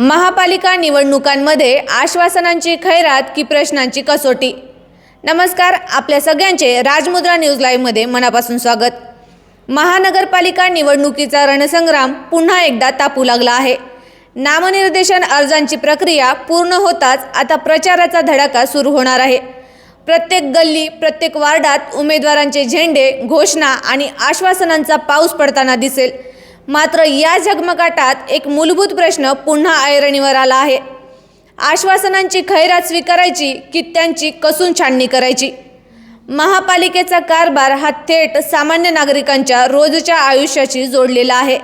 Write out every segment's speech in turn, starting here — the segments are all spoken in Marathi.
महापालिका निवडणुकांमध्ये आश्वासनांची खैरात की प्रश्नांची कसोटी. नमस्कार आपल्या सगळ्यांचे राजमुद्रा न्यूज लाईव्हमध्ये मनापासून स्वागत. महानगरपालिका निवडणुकीचा रणसंग्राम पुन्हा एकदा तापू लागला आहे. नामनिर्देशन अर्जांची प्रक्रिया पूर्ण होताच आता प्रचाराचा धडाका सुरू होणार आहे. प्रत्येक गल्ली प्रत्येक वार्डात उमेदवारांचे झेंडे घोषणा आणि आश्वासनांचा पाऊस पडताना दिसेल. मात्र या झगमगाटात एक मूलभूत प्रश्न पुन्हा ऐरणीवर आला आहे. आश्वासनांची खैरात स्वीकारायची की त्यांची कसून छाणणी करायची? महापालिकेचा कारभार हा थेट सामान्य नागरिकांच्या रोजच्या आयुष्याशी जोडलेला आहे.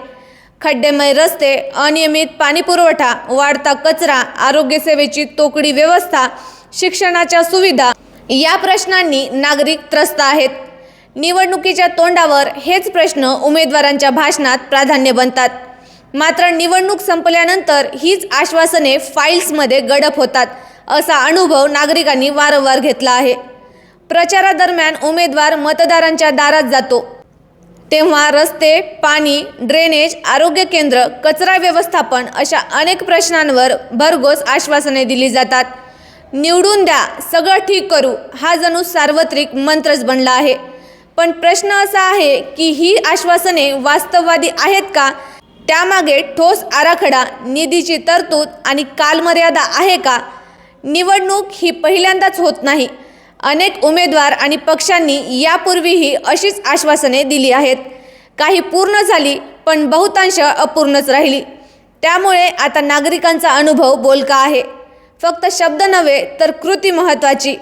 खड्डेमय रस्ते अनियमित पाणीपुरवठा वाढता कचरा आरोग्यसेवेची तोकडी व्यवस्था शिक्षणाच्या सुविधा या प्रश्नांनी नागरिक त्रस्त आहेत. निवडणुकीच्या तोंडावर हेच प्रश्न उमेदवारांच्या भाषणात प्राधान्य बनतात. मात्र निवडणूक संपल्यानंतर हीच आश्वासने फाईल्समध्ये गडप होतात असा अनुभव नागरिकांनी वारंवार घेतला आहे. प्रचारादरम्यान उमेदवार मतदारांच्या दारात जातो. तेव्हा रस्ते पाणी ड्रेनेज आरोग्य केंद्र कचरा व्यवस्थापन अशा अनेक प्रश्नांवर भरघोस आश्वासने दिली जातात. निवडून द्या सगळं ठीक करू हा जणू सार्वत्रिक मंत्रच बनला आहे. पण प्रश्न असा आहे की ही आश्वासने वास्तववादी आहेत का? त्यामागे ठोस आराखडा निधीची तरतूद आणि कालमर्यादा आहे का? निवडणूक ही पहिल्यांदाच होत नाही. अनेक उमेदवार आणि पक्षांनी यापूर्वीही अशीच आश्वासने दिली आहेत. काही पूर्ण झाली पण बहुतांश अपूर्णच राहिली. त्यामुळे आता नागरिकांचा अनुभव बोलका आहे. फक्त शब्द नव्हे तर कृती महत्त्वाची.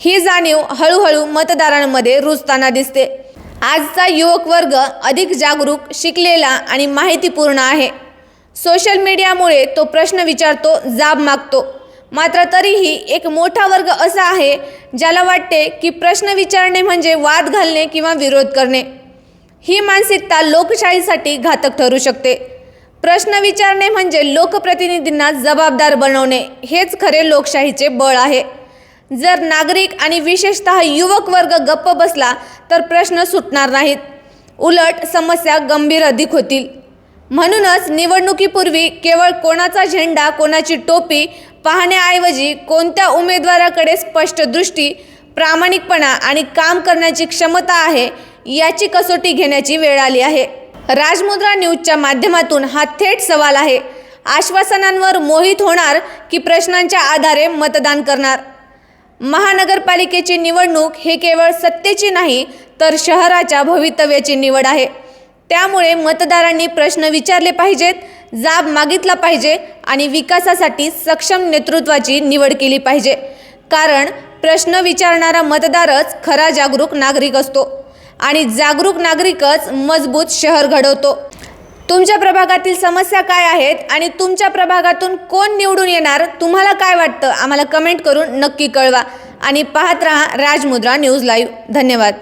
ही जाणीव हळूहळू मतदारांमध्ये रुजताना दिसते. आजचा युवक वर्ग अधिक जागरूक शिकलेला आणि माहितीपूर्ण आहे. सोशल मीडियामुळे तो प्रश्न विचारतो जाब मागतो. मात्र तरीही एक मोठा वर्ग असा आहे ज्याला वाटते की प्रश्न विचारणे म्हणजे वाद घालणे किंवा विरोध करणे. ही मानसिकता लोकशाहीसाठी घातक ठरू शकते. प्रश्न विचारणे म्हणजे लोकप्रतिनिधींना जबाबदार बनवणे हेच खरे लोकशाहीचे बळ आहे. जर नागरिक आणि विशेषतः युवक वर्ग गप्प बसला तर प्रश्न सुटणार नाहीत. उलट समस्या गंभीर अधिक होतील. म्हणूनच निवडणुकीपूर्वी केवळ कोणाचा झेंडा कोणाची टोपी पाहण्याऐवजी कोणत्या उमेदवाराकडे स्पष्ट दृष्टी प्रामाणिकपणा आणि काम करण्याची क्षमता आहे याची कसोटी घेण्याची वेळ आली आहे. राजमुद्रा न्यूजच्या माध्यमातून हा थेट सवाल आहे. आश्वासनांवर मोहित होणार की प्रश्नांच्या आधारे मतदान करणार. महानगरपालिकेची निवडणूक हे केवळ सत्तेची नाही तर शहराच्या भवितव्याची निवड आहे. त्यामुळे मतदारांनी प्रश्न विचारले पाहिजेत जाब मागितला पाहिजे आणि विकासासाठी सक्षम नेतृत्वाची निवड केली पाहिजे. कारण प्रश्न विचारणारा मतदारच खरा जागरूक नागरिक असतो आणि जागरूक नागरिकच मजबूत शहर घडवतो. तुमच्या प्रभागातील समस्या काय आहेत आणि तुमच्या प्रभागातून कोण निवडून येणार तुम्हाला काय वाटतं? आम्हाला कमेंट करून नक्की कळवा. आणि पाहत रहा राजमुद्रा न्यूज लाईव्ह. धन्यवाद.